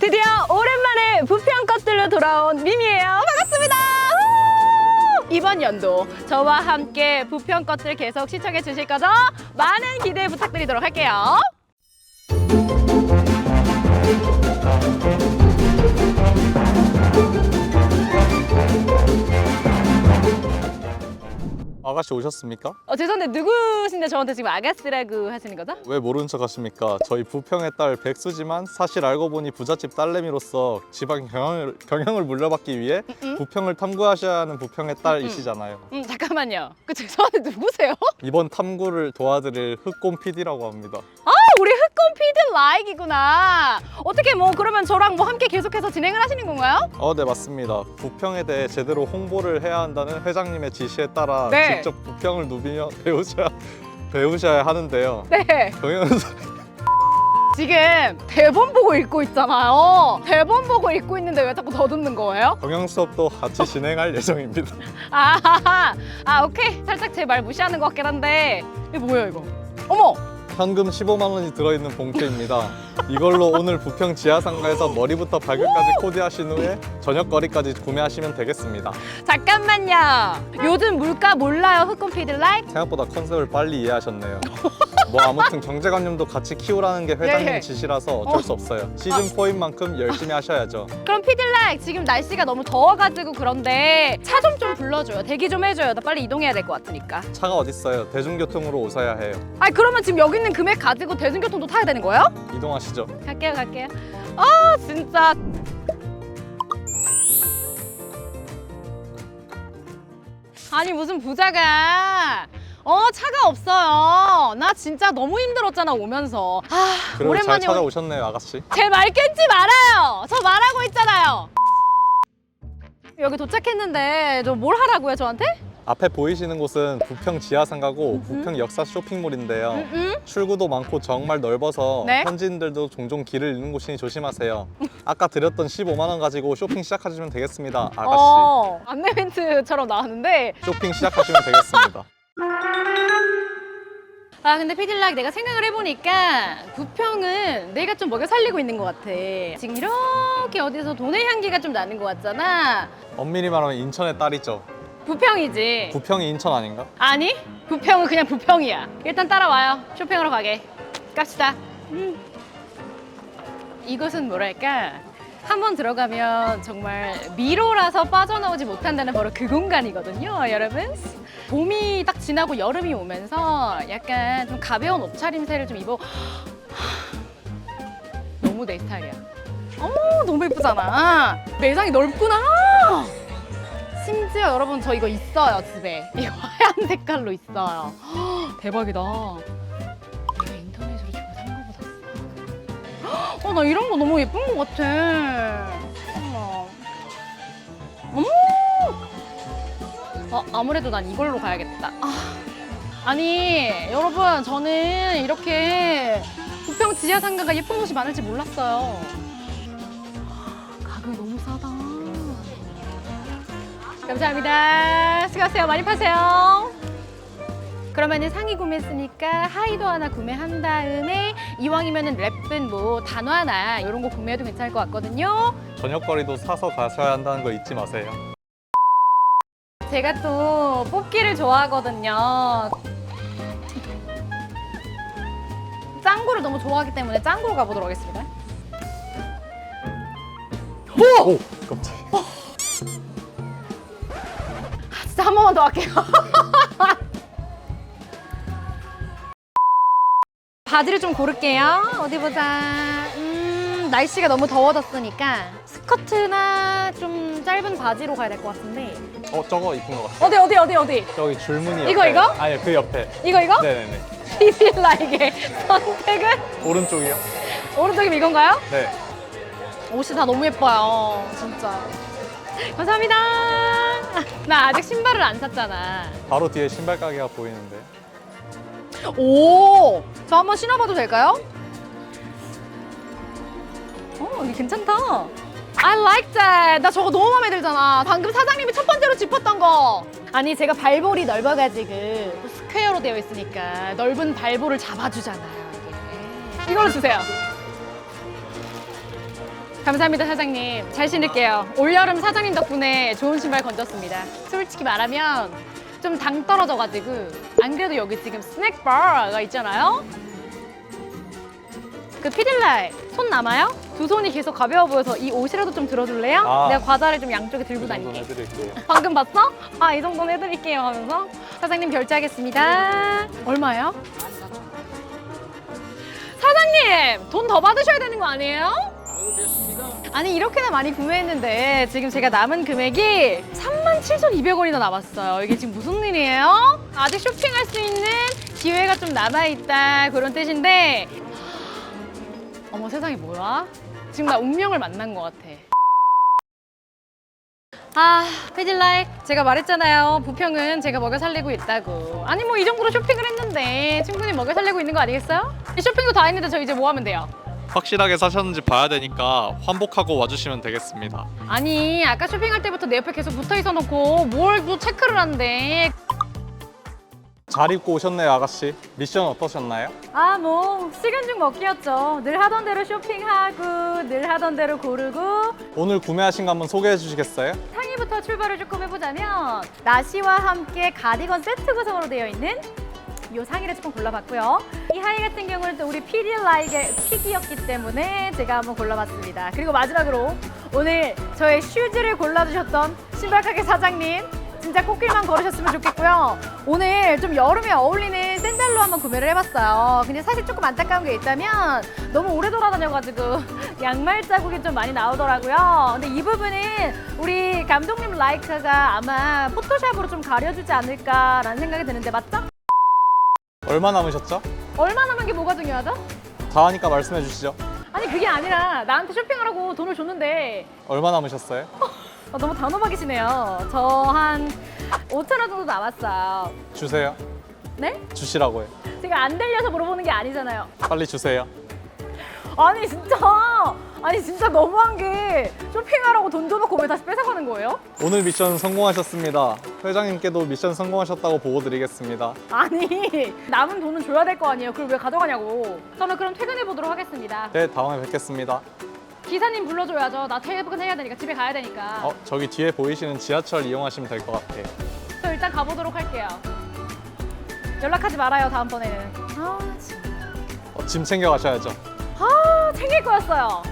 드디어 오랜만에 부평 것들로 돌아온 미미예요. 반갑습니다. 우! 이번 연도 저와 함께 부평 것들 계속 시청해 주실 거죠? 많은 기대 부탁드리도록 할게요. 아가씨 오셨습니까? 어, 죄송한데 누구신데 저한테 지금 아가씨라고 하시는 거죠? 왜 모른 척 하십니까? 저희 부평의 딸 백수지만 사실 알고 보니 부잣집 딸내미로서 지방 경영을, 경영을 물려받기 위해 부평을 탐구하셔야 하는 부평의 딸이시잖아요. 음 잠깐만요. 그 죄송한데 누구세요? 이번 탐구를 도와드릴 흑곰 PD라고 합니다. 아, 우리 흑곰 피드 라이크구나. 어떻게 뭐 그러면 저랑 뭐 함께 계속해서 진행을 하시는 건가요? 어, 네 맞습니다. 부평에 대해 제대로 홍보를 해야 한다는 회장님의 지시에 따라 네. 직접 부평을 누비며 배우셔야 배우셔야 하는데요. 네. 경영은 지금 대본 보고 읽고 있잖아요. 대본 보고 읽고 있는데 왜 자꾸 더듬는 거예요? 경영 수업도 같이 진행할 예정입니다. 아, 아 오케이. 살짝 제 말 무시하는 것 같긴 한데 이거 뭐야 이거? 어머, 현금 15만 원이 들어있는 봉투입니다. 이걸로 오늘 부평 지하상가에서 머리부터 발끝까지 코디하신 후에 저녁거리까지 구매하시면 되겠습니다. 잠깐만요. 요즘 물가 몰라요, 흑곰 피드 라이크? 생각보다 컨셉을 빨리 이해하셨네요. 뭐 아무튼 경제관념도 같이 키우라는 게 회장님 예, 예. 지시라서 어쩔 수 없어요. 시즌 4인 만큼 열심히 하셔야죠. 그럼 라이크 지금 날씨가 너무 더워가지고 그런데 차 좀 좀 불러줘요. 대기 좀 해줘요. 나 빨리 이동해야 될 것 같으니까. 차가 어딨어요? 대중교통으로 오셔야 해요. 아니 그러면 지금 여기 있는 금액 가지고 대중교통도 타야 되는 거예요? 이동하시죠. 갈게요, 갈게요. 아 진짜. 아니 무슨 부자가 어 차가 없어요. 나 진짜 너무 힘들었잖아 오면서. 아 그리고 잘 오랜만에 찾아오셨네요, 아가씨. 제 말 끊지 말아요. 저 말하고 있잖아요. 여기 도착했는데 저 뭘 하라고요 저한테? 앞에 보이시는 곳은 부평 지하상가고 부평 역사 쇼핑몰인데요. 음, 음. 출구도 많고 정말 넓어서 네? 현지인들도 종종 길을 잃는 곳이니 조심하세요. 아까 드렸던 15만 원 가지고 쇼핑 시작하시면 되겠습니다, 아가씨. 어 안내 멘트처럼 나왔는데 쇼핑 시작하시면 되겠습니다. 아 근데 피딜락 내가 생각을 해보니까 부평은 내가 좀 먹여 살리고 있는 것 같아. 지금 이렇게 어디서 돈의 향기가 좀 나는 것 같잖아. 엄밀히 말하면 인천의 딸이죠. 부평이지. 부평이 인천 아닌가? 아니 부평은 그냥 부평이야. 일단 따라와요. 쇼핑하러 가게. 갑시다. 음. 이곳은 뭐랄까 한 번 들어가면 정말 미로라서 빠져나오지 못한다는 바로 그 공간이거든요 여러분. 봄이 딱 지나고 여름이 오면서 약간 좀 가벼운 옷차림새를 좀 입어. 너무 내 스타일이야. 어머 너무 예쁘잖아. 매장이 넓구나. 심지어 여러분 저 이거 있어요 집에. 이거 하얀 색깔로 있어요. 헉, 대박이다 어 나 이런 거 너무 예쁜 거 같아. 어머. 어, 아무래도 난 이걸로 가야겠다. 아, 아니 여러분 저는 이렇게 부평 지하 상가가 예쁜 곳이 많을지 몰랐어요. 가격이 너무 싸다. 감사합니다. 수고하세요. 많이 파세요. 그러면은 상의 구매했으니까 하의도 하나 구매한 다음에 이왕이면은 랩은 뭐 단화나 이런 거 구매해도 괜찮을 것 같거든요. 저녁거리도 사서 가셔야 한다는 거 잊지 마세요. 제가 또 뽑기를 좋아하거든요. 짱구를 너무 좋아하기 때문에 짱구로 가보도록 하겠습니다. 오! 깜짝이야. 진짜 한 번만 더 할게요. 바지를 좀 고를게요. 어디 보자. 음, 날씨가 너무 더워졌으니까 스커트나 좀 짧은 바지로 가야 될 것 같은데. 어, 저거 이쁜 것 같아. 어디 어디 어디 어디? 저기 줄무늬 옆에. 이거, 이거? 아니, 그 옆에. 이거 이거? 네네네. 비빌라에게 선택은 오른쪽이요? 오른쪽이 이건가요? 네. 옷이 다 너무 예뻐요. 진짜. 감사합니다. 나 아직 신발을 안 샀잖아. 바로 뒤에 신발 가게가 보이는데. 오! 저 한번 신어봐도 될까요? 어, 이게 괜찮다. I like that. 나 저거 너무 마음에 들잖아. 방금 사장님이 첫 번째로 짚었던 거. 아니, 제가 발볼이 넓어가지고 또 스퀘어로 되어 있으니까 넓은 발볼을 잡아주잖아요. 이걸로 주세요. 감사합니다 사장님 잘 신을게요 올여름 사장님 덕분에 좋은 신발 건졌습니다 솔직히 말하면 좀 당 떨어져가지고 안 그래도 여기 지금 스낵바가 있잖아요 그 피딜라에 손 남아요? 두 손이 계속 가벼워 보여서 이 옷이라도 좀 들어줄래요? 아. 내가 과자를 좀 양쪽에 들고 정도는 해드릴게요. 방금 봤어? 아 이 정도는 해드릴게요 하면서 사장님 결제하겠습니다 얼마요? 사장님 돈 더 받으셔야 되는 거 아니에요? 아니 이렇게나 많이 구매했는데 지금 제가 남은 금액이 37,200원이나 남았어요 이게 지금 무슨 일이에요? 아직 쇼핑할 수 있는 기회가 좀 남아있다 그런 뜻인데 어머 세상에 뭐야? 지금 나 운명을 만난 것 같아 아, 페딜라이 제가 말했잖아요. 부평은 제가 먹여 살리고 있다고. 아니 뭐 이 정도로 쇼핑을 했는데 충분히 먹여 살리고 있는 거 아니겠어요? 이 쇼핑도 다 했는데 저 이제 뭐 하면 돼요? 확실하게 사셨는지 봐야 되니까 환복하고 와주시면 되겠습니다. 아니 아까 쇼핑할 때부터 내 옆에 계속 붙어 있어 놓고 뭘 또 체크를 한대. 잘 입고 오셨네요, 아가씨. 미션 어떠셨나요? 아뭐 시간 중 먹기였죠. 늘 하던 대로 쇼핑하고 늘 하던 대로 고르고 오늘 구매하신 거 한번 소개해 주시겠어요? 상의부터 출발을 조금 해보자면 나시와 함께 가디건 세트 구성으로 되어 있는 이 상의를 조금 골라봤고요. 이 하의 같은 경우는 또 우리 피디라이의 픽이었기 때문에 제가 한번 골라봤습니다. 그리고 마지막으로 오늘 저의 슈즈를 골라주셨던 신발 가게 사장님 진짜 꽃길만 걸으셨으면 좋겠고요. 오늘 좀 여름에 어울리는 샌들로 한번 구매를 해봤어요. 근데 사실 조금 안타까운 게 있다면 너무 오래 돌아다녀가지고 양말 자국이 좀 많이 나오더라고요. 근데 이 부분은 우리 감독님 라이크가 아마 포토샵으로 좀 가려주지 않을까라는 생각이 드는데 맞죠? 얼마 남으셨죠? 얼마 남은 게 뭐가 중요하죠? 다 하니까 말씀해 주시죠. 아니 그게 아니라 나한테 쇼핑하라고 돈을 줬는데 얼마 남으셨어요? 어, 너무 단호박이시네요. 저 한 5천 원 정도 남았어요. 주세요. 네? 주시라고요. 제가 안 들려서 물어보는 게 아니잖아요. 빨리 주세요. 아니 진짜 아니 진짜 너무한 게 쇼핑하라고 돈 줘놓고 왜 다시 뺏어가는 거예요? 오늘 미션 성공하셨습니다. 회장님께도 미션 성공하셨다고 보고 드리겠습니다. 아니 남은 돈은 줘야 될 거 아니에요. 그걸 왜 가져가냐고. 저는 그럼 퇴근해 보도록 하겠습니다. 네, 다음에 뵙겠습니다. 기사님 불러줘야죠. 나 퇴근해야 되니까 집에 가야 되니까. 어, 저기 뒤에 보이시는 지하철 이용하시면 될 것 같아요. 저 일단 가보도록 할게요. 연락하지 말아요 다음번에는. 아 진짜. 어, 짐 챙겨 가셔야죠. 아 챙길 거였어요.